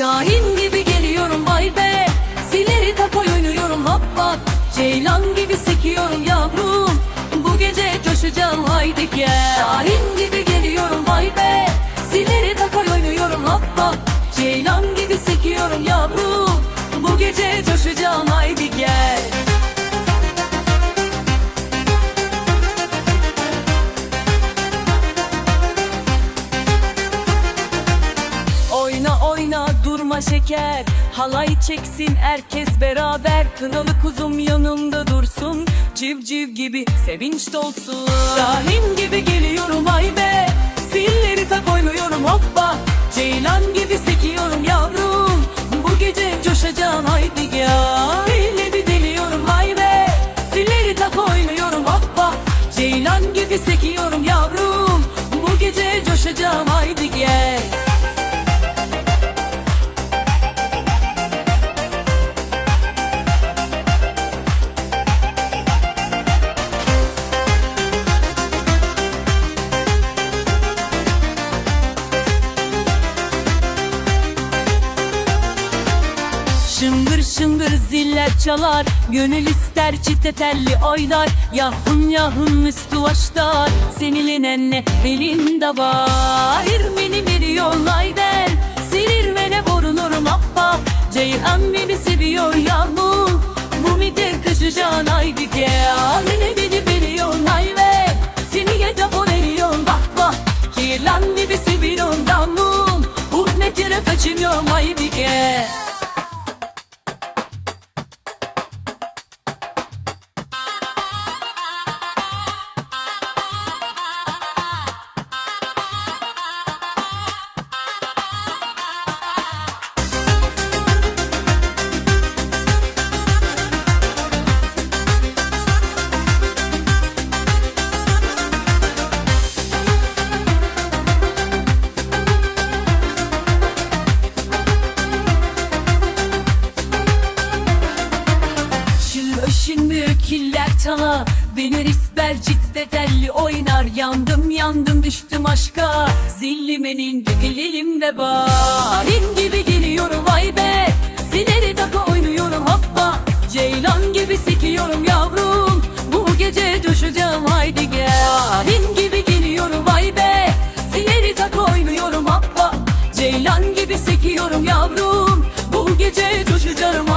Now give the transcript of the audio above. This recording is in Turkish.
Şahin gibi geliyorum vay be. Sileri tak oynuyorum hoppa Ceylan gibi sekiyorum yavrum. Bu gece coşacağım haydi gel. Şahin gibi geliyorum vay be. Sileri tak oynuyorum hoppa Ceylan gibi sekiyorum yavrum. Bu gece coşacağım haydi gel şeker. Halay çeksin herkes beraber. Kınalı kuzum yanımda dursun. Civciv gibi sevinç dolsun. Şahin gibi geliyorum Şıngır şıngır ziller çalar Gönül ister çifte telli oynar Yahun yahun üstü başlar Senin enne elinde var. İrmeni milyon ayder Silir vene borunurum appa Ceyhan beni seviyor yağmur Bu midir kaçacağın haydi gel Beni beni biliyorsun ay ve Seni yedap veriyorsun bak bak. Kirlan gibi seviyorsun damım Hukmetire kaçınıyorum haydi gel Büyükiller çala. Beni risber citte telli oynar. Yandım yandım düştüm aşka. Zillimenin dilimde Barin gibi geliyorum vay be. Sileri taka oynuyorum hoppa. Ceylan gibi sekiyorum yavrum. Bu gece coşacağım haydi gel. Barin gibi geliyorum vay be. Sileri taka oynuyorum hoppa. Ceylan gibi sekiyorum yavrum. Bu gece coşacağım